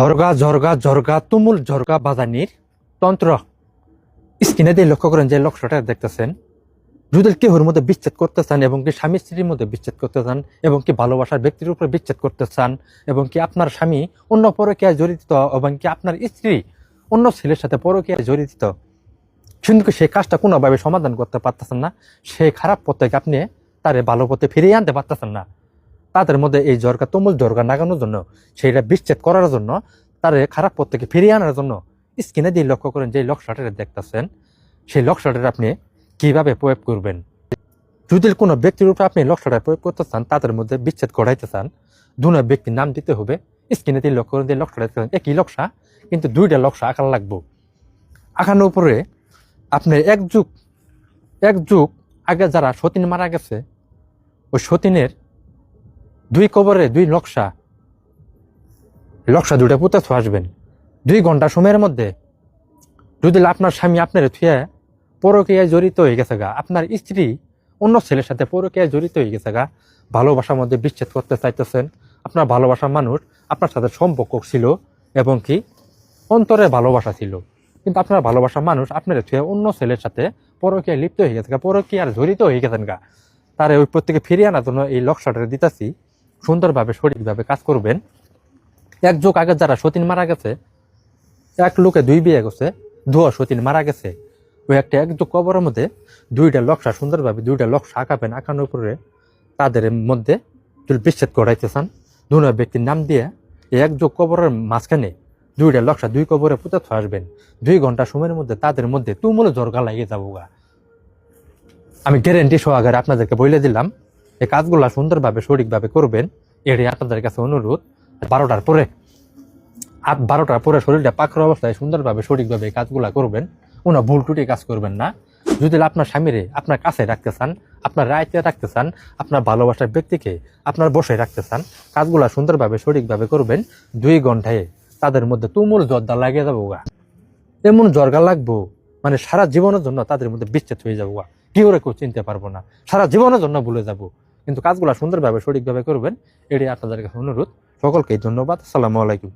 ঝরগা ঝরগা ঝরগা, তুমুল ঝরগা বাজানির তন্ত্র। স্ক্রিনে দিয়ে লক্ষ্য করেন যে লক্ষ্যটা দেখতেছেন। যদি কেহর মধ্যে বিচ্ছেদ করতে চান এবং কি স্বামী স্ত্রীর মধ্যে বিচ্ছেদ করতে চান এবং কি ভালোবাসার ব্যক্তির উপরে বিচ্ছেদ করতে চান এবং কি আপনার স্বামী অন্য পরকীয়ায় জড়িত এবং কি আপনার স্ত্রী অন্য ছেলের সাথে পরকীয়ায় জড়িত? কিন্তু সেই কাজটা কোনোভাবে সমাধান করতে পারতেছেন না? সেই খারাপ পথ আপনি তারে ভালো পথে ফিরিয়ে আনতে পারতেছেন না। তাদের মধ্যে এই জ্বরকা তুমুল জ্বরকা লাগানোর জন্য, সেইটা বিচ্ছেদ করার জন্য, তাদের খারাপ পথ থেকে ফিরিয়ে আনার জন্য স্ক্রিনে দিয়ে লক্ষ্য করেন যে লক্ষ্যটা দেখতেছেন, সেই লক্ষ্যটা আপনি কীভাবে প্রয়োগ করবেন? যদি কোনো ব্যক্তির উপর আপনি লক্ষ্যটা প্রয়োগ করতে চান, তাদের মধ্যে বিচ্ছেদ ঘটাইতে চান দুনো ব্যক্তির নাম দিতে হবে স্ক্রিনে দিয়ে লক্ষ্য করেন যে লক্ষ্যটা দেখতেছেন, একই লক্ষ্য, কিন্তু দুইটা লক্ষ্য আঁকার লাগবো। আঁকানোর উপরে আপনি এক যুগ এক যুগ আগে যারা সতীন মারা গেছে, ওই সতীনের দুই কবরে দুই নকশা। নকশা দুটা পুঁতে আসবেন। দুই ঘণ্টা সময়ের মধ্যে। যদি আপনার স্বামী আপনার থুয়ে পরকীয়ায় জড়িত হয়ে গেছে গা, আপনার স্ত্রী অন্য ছেলের সাথে পরকীয়ায় জড়িত হয়ে গেছে গা, ভালোবাসার মধ্যে বিচ্ছেদ করতে চাইতেছেন, আপনার ভালোবাসার মানুষ আপনার সাথে সম্পর্ক ছিল এবং কি অন্তরে ভালোবাসা ছিল। কিন্তু আপনার ভালোবাসার মানুষ আপনার থুয়ে অন্য ছেলের সাথে পরকীয়ায় লিপ্ত হয়ে গেছে গা, পরকীয়ার জড়িত হয়ে গেছেন গা। তারে ওই প্রত্যেকে ফিরিয়ে আনার জন্য এই লক্ষ্যটা দিতেছি। সুন্দরভাবে, সঠিকভাবে কাজ করবেন। এক যুগ আগে যারা সতীন মারা গেছে, এক লোকে দুই বিয়ে গেছে দুয়া সতীন মারা গেছে। ওই একটা এক যুগ কবরের মধ্যে দুইটা লক্ষ্য সুন্দরভাবে, দুইটা লক্ষ্য আঁকাবেন, আঁকানোর উপরে তাদের মধ্যে বিচ্ছেদ করাইতে চান দুনো ব্যক্তির নাম দিয়ে এই এক যুগ কবরের মাঝখানে দুইটা লক্ষ্য দুই কবরে পুঁতে আসবেন। দুই ঘণ্টা সময়ের মধ্যে তাদের মধ্যে তুমুল জরগা লাগিয়ে যাব গা। আমি গ্যারেন্টি সহকারে আপনাদেরকে বলে দিলাম এই কাজগুলো সুন্দরভাবে, সঠিকভাবে করবেন, এটাই আপনাদের কাছে অনুরোধ। বারোটার পরে বারোটার পরে শরীরটা পাখর অবস্থায় সুন্দরভাবে, সঠিকভাবে এই কাজগুলো করবেন। কোনো ভুল টুটি কাজ করবেন না। যদি আপনার স্বামীরে আপনার কাছে রাখতে চান, আপনার রায়তে রাখতে চান, আপনার ভালোবাসার ব্যক্তিকে আপনার বসে রাখতে চান, কাজগুলো সুন্দরভাবে, সঠিকভাবে করবেন। দুই ঘন্টায় তাদের মধ্যে তুমুল জর্দা লাগিয়ে যাব গা। এমন জর্গা লাগবো মানে সারা জীবনের জন্য তাদের মধ্যে বিচ্ছেদ হয়ে যাব গা। কি করে কেউ চিনতে পারব না। সারা জীবনের জন্য ভুলে যাব। কিন্তু কাজগুলো সুন্দরভাবে সঠিকভাবে করবেন এটি আপনাদের অনুরোধ। সকলকেই ধন্যবাদ আসসালামু আলাইকুম।